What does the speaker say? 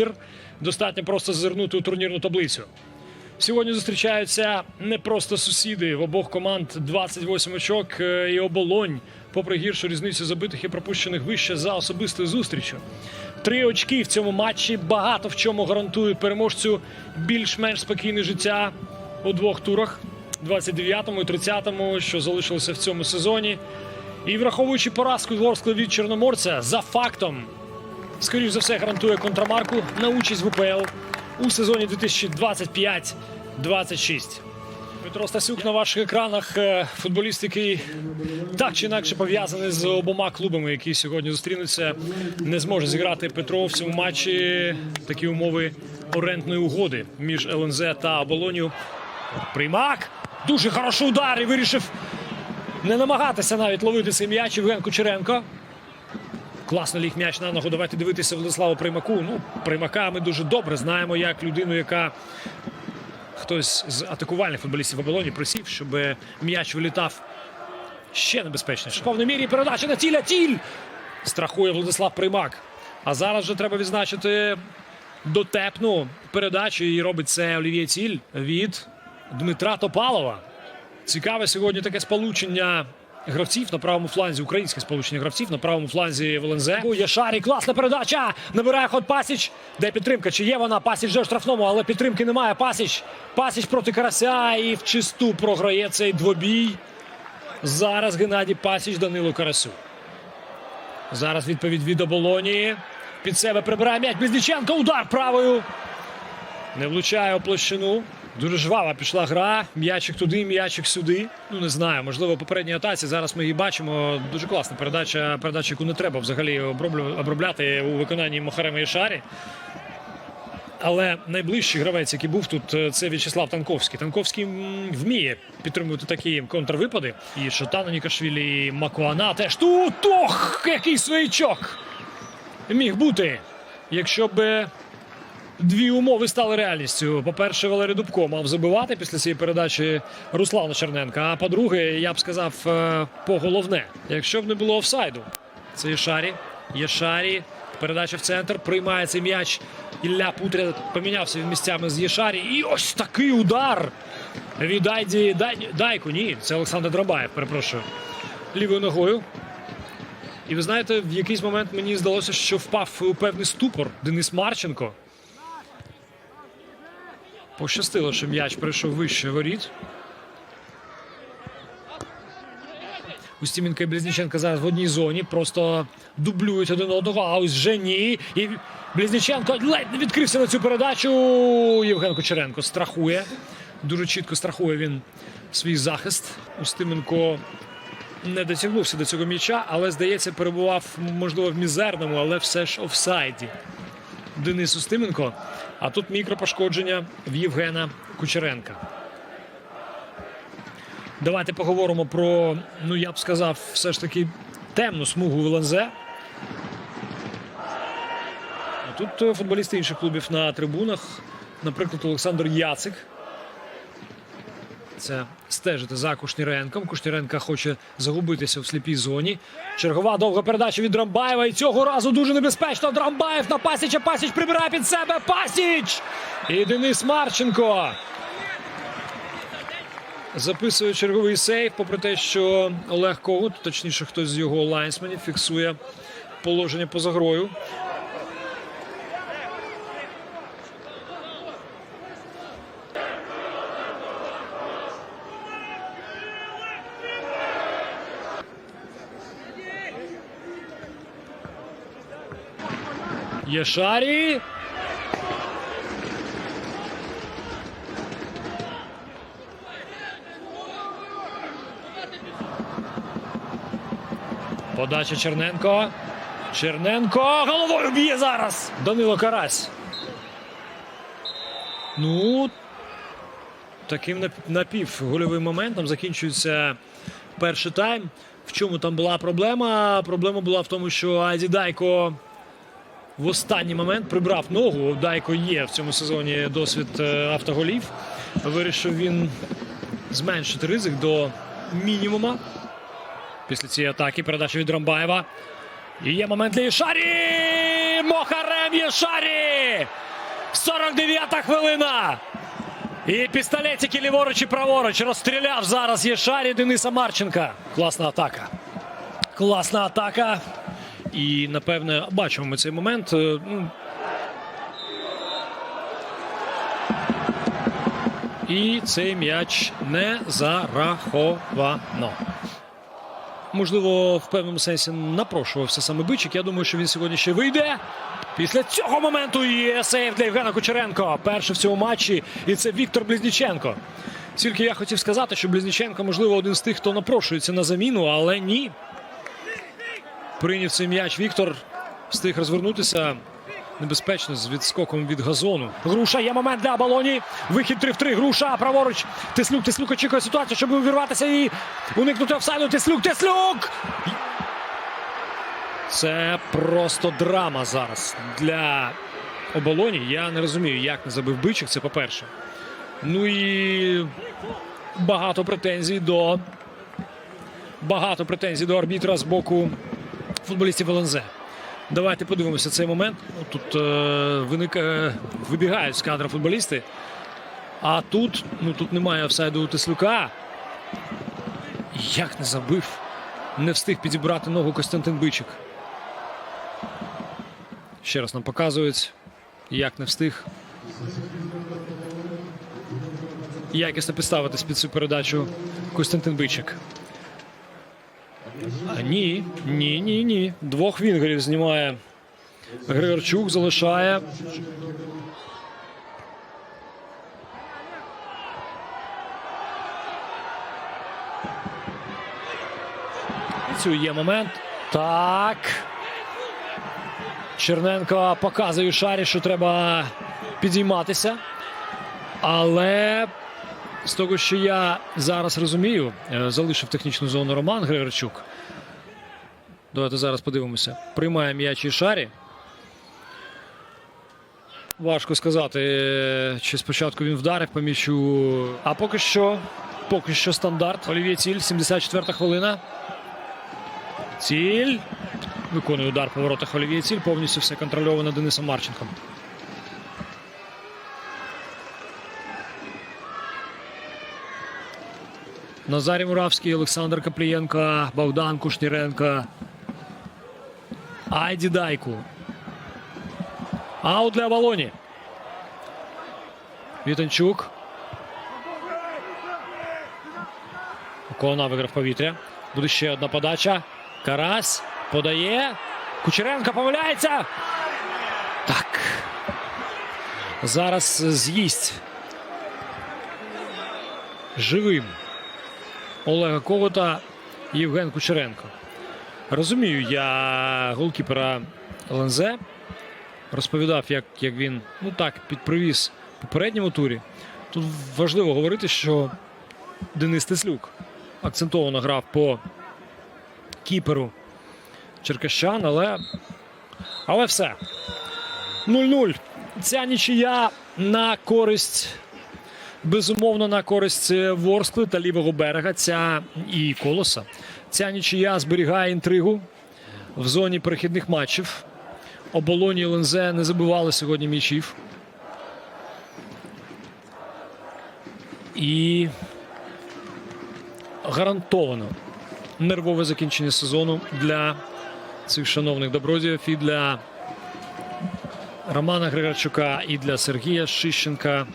лузер. Достатньо просто зазирнути у турнірну таблицю. Сьогодні зустрічаються не просто сусіди в обох команд 28 очок е, і оболонь, попри гіршу різницю забитих і пропущених вище за особистою зустрічю. Три очки в цьому матчі багато в чому гарантують переможцю більш-менш спокійне життя у двох турах 29-му і 30-му, що залишилося в цьому сезоні. І враховуючи поразку Ворскли від Чорноморця за фактом, скоріш за все, гарантує контрамарку на участь в УПЛ у сезоні 2025-26. Петро Стасюк на ваших екранах е, футболіст, який так чи інакше пов'язаний з обома клубами, які сьогодні зустрінуться, не зможе зіграти Петро в цьому матчі. Такі умови орендної угоди між ЛНЗ та Оболонію. Приймак. Дуже хороший удар і вирішив не намагатися навіть ловити цей м'яч Євген Кучеренко. Класно ліг м'яч на ногу. Давайте дивитися Владиславу Приймаку. Ну, Приймака ми дуже добре знаємо як людину, яка хтось з атакувальних футболістів в оболоні просів, щоб м'яч вилітав ще небезпечніше. В повній мірі передача на тіля тіль. Страхує Владислав Приймак. А зараз вже треба відзначити дотепну передачу. І робить це Олів'є Ціль від Дмитра Топалова. Цікаве сьогодні таке сполучення гравців на правому фланзі, українське сполучення гравців на правому фланзі в ЛНЗ. Шарі, класна передача. Набирає ход Пасіч. Де підтримка? Чи є вона? Пасіч вже в штрафному, але підтримки немає. Пасіч. Пасіч проти Карася і в чисту програє цей двобій. Зараз Геннадій Пасіч Данилу Карасю. Зараз відповідь від оболоні. Під себе прибирає м'яч Близніченко. Удар правою. Не влучає у площину. Дуже жвава пішла гра. М'ячик туди, м'ячик сюди. Ну не знаю. Можливо, попередній атаці. Зараз ми її бачимо. Дуже класна передача, передача, яку не треба взагалі обробляти у виконанні Мохарема і Шарі. Але найближчий гравець, який був тут, е, це В'ячеслав Танковський. Танковський вміє підтримувати такі контрвипади. І Шотана Нікашвілі, і Макуана теж тут. Ох, який своячок! Міг бути, якщо б дві умови стали реальністю. По-перше, Валерій Дубко мав забивати після цієї передачі Руслана Черненка. А по-друге, я б сказав, е, поголовне, якщо б не було офсайду. Це є Шарі. Є Шарі. Передача в центр. Приймає цей м'яч. Ілля Путря помінявся місцями з Єшарі. І ось такий удар від Айді Дай... Дайку. Ні, це Олександр Драбаєв, перепрошую. Лівою ногою. І ви знаєте, в якийсь момент мені здалося, що впав у певний ступор Денис Марченко. Пощастило, що м'яч прийшов вище воріт. Устіменко і Близніченко зараз в одній зоні. Просто дублюють один одного, а ось вже ні. І Близніченко ледь не відкрився на цю передачу. Євген Кучеренко страхує. Дуже чітко страхує він свій захист. Устименко не дотягнувся до цього м'яча, але, здається, перебував, можливо, в мізерному, але все ж офсайді. Денис Устименко. А тут мікропошкодження в Євгена Кучеренка. Давайте поговоримо про, ну я б сказав, все ж таки темну смугу в ЛНЗ. А тут е, футболісти інших клубів на трибунах. Наприклад, Олександр Яцик. Це стежити за Кушніренком. Кушніренка хоче загубитися в сліпій зоні. Чергова довга передача від Драмбаєва. І цього разу дуже небезпечно. Драмбаєв на Пасіча. Пасіч прибирає під себе. Пасіч! І Денис Марченко. Записує черговий сейф, попри те, що Олег Когут, точніше, хтось з його лайнсменів, фіксує положення поза грою. Єшарі. Подача Черненко. Черненко головою б'є зараз. Данило Карась. Ну, таким нап- напівгольовим моментом закінчується перший тайм. В чому там була проблема? Проблема була в тому, що Айді Дайко в останній момент прибрав ногу. Дайко є в цьому сезоні досвід е, автоголів. Вирішив він зменшити ризик до мінімума. Після цієї атаки передача від Рамбаєва. І є момент для Ішарі. Мохарем Єшарі! 49-та хвилина. І пістолетики ліворуч і праворуч розстріляв зараз Єшарі Дениса Марченка. Класна атака. Класна атака. І напевне бачимо ми цей момент. Е, ну, І цей м'яч не зараховано. Можливо, в певному сенсі напрошувався саме бичик. Я думаю, що він сьогодні ще вийде. Після цього моменту є сейв для Євгена Кучеренко. Перший в цьому матчі. І це Віктор Близніченко. Тільки я хотів сказати, що Близніченко, можливо, один з тих, хто напрошується на заміну, але ні. Прийняв цей м'яч Віктор. Встиг розвернутися небезпечно з відскоком від газону. Груша є момент для балоні. Вихід 3 в 3. Груша праворуч. Тислюк. Тислюк очікує ситуацію, щоб увірватися і уникнути офсайду. Тислюк. Тислюк. Це просто драма зараз для оболоні. Я не розумію, як не забив бичик. Це по-перше. Ну і багато претензій до багато претензій до арбітра з боку футболістів ЛНЗ. Давайте подивимося цей момент. Ну, Тут е, виникає, вибігають з кадра футболісти. А тут, ну тут немає офсайду у Теслюка. Як не забив, не встиг підібрати ногу Костянтин Бичик. Ще раз нам показують, як не встиг. Якісно підставитись під цю передачу Костянтин Бичик. Ні, ні, ні, ні. Двох вінгерів знімає Григорчук, залишає. Цю є момент. Так. Черненко показує шарі, що треба підійматися. Але з того, що я зараз розумію, е, залишив технічну зону Роман Григорчук. Давайте зараз подивимося. Приймає м'яч і шарі. Важко сказати, е, чи спочатку він вдарив по м'ячу. А поки що, поки що стандарт. Олів'є Ціль, 74 хвилина. Ціль. Виконує удар по воротах Олів'є Ціль. Повністю все контрольовано Денисом Марченком. Назарій Муравський, Олександр Каплієнко, Богдан Кушніренко. Айді Дайку. Аут для Волоні. Вітанчук. Кона виграв повітря. Буде ще одна подача. Карась подає. Кучеренко помиляється. Так. Зараз з'їсть. Живим. Олега Ковота Євген Кучеренко. Розумію, я голкіпера ЛНЗ розповідав, як, як він ну так підпривіз попередньому турі. Тут важливо говорити, що Денис Теслюк акцентовано грав по кіперу Черкащан, але, але все. 0-0. Ця нічия на користь безумовно на користь Ворскли та лівого берега. Ця і колоса. Ця нічия зберігає інтригу в зоні перехідних матчів. Оболоні і ЛНЗ не забивали сьогодні м'ячів. І гарантовано нервове закінчення сезону для цих шановних добродіїв і для Романа Григорчука, і для Сергія Шищенка.